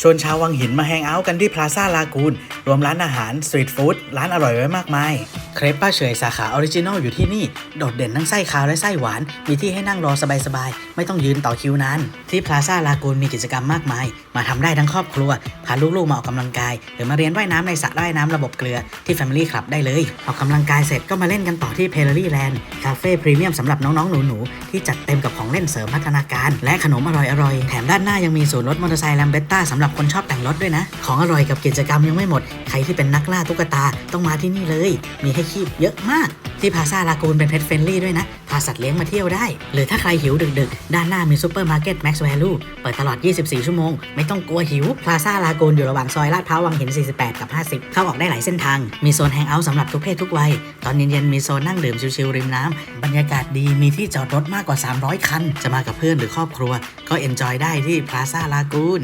ชวนชาววังหินมาแฮงเอาท์กันที่พลาซ่าลากูนรวมร้านอาหารสตรีทฟู้ดร้านอร่อยไว้มากมาย เครปป้าเฉยสาขาออริจินอลอยู่ที่นี่ โดดเด่นทั้งไส้คาวและไส้หวาน มีที่ให้นั่งรอสบายๆ ไม่ต้องยืนต่อคิวนาน ที่พลาซ่าลากูนมีกิจกรรมมากมาย มาทำได้ทั้งครอบครัว พาลูกๆมาออกกำลังกาย หรือมาเรียนว่ายน้ำในสระว่ายน้ำระบบเกลือที่ Family Club ได้เลย ออกกำลังกายเสร็จก็มาเล่นกันต่อที่เพล r y แลนด์คาเฟ่พรีเมียมสำหรับน้องๆหนูๆที่จัดเต็มกับของเล่นเสริมพัฒนาการ และขนมอร่อยๆแถมด้านหน้ายังมีส่วนลดมอเตอร์ไซค์แลมเบตต้าสำหรับคนชอบแต่งรถด้วยนะ ของอร่อยกับกิจกรรมยังไม่หมด ใครที่เป็นนักล่าตุ๊กตาต้องมาที่นี่เลย มีให้คีบเยอะมาก ที่พาซาลากูนเป็นเพ t เฟ n นลี่ด้วยนะ พาสัตว์เลี้ยงมาเที่ยวได้ หรือถ้าใครหิวดึกๆ ด้านหน้ามีซูเปอร์มาร์เก็ตแม็กซ์แวลูเปิดตลอด 24 ชั่วโมง ไม่ต้องกลัวหิวพาซาลากูนอยู่ระหว่างซอยลาดพร้าววังหิน 48 กับ 50 เข้าออกได้หลายเส้นทาง มีโซนแฮงเอาท์สำหรับทุกเพศทุกวัย ตอนเย็นๆมีโซนนั่งดื่มชิลๆริมน้ำบรรยากาศดีมีที่จอดรถมากกว่า 300 คัน จะมากับเพื่อนหรือครอบครัว ก็เอนจอยได้ที่พาซาลากูน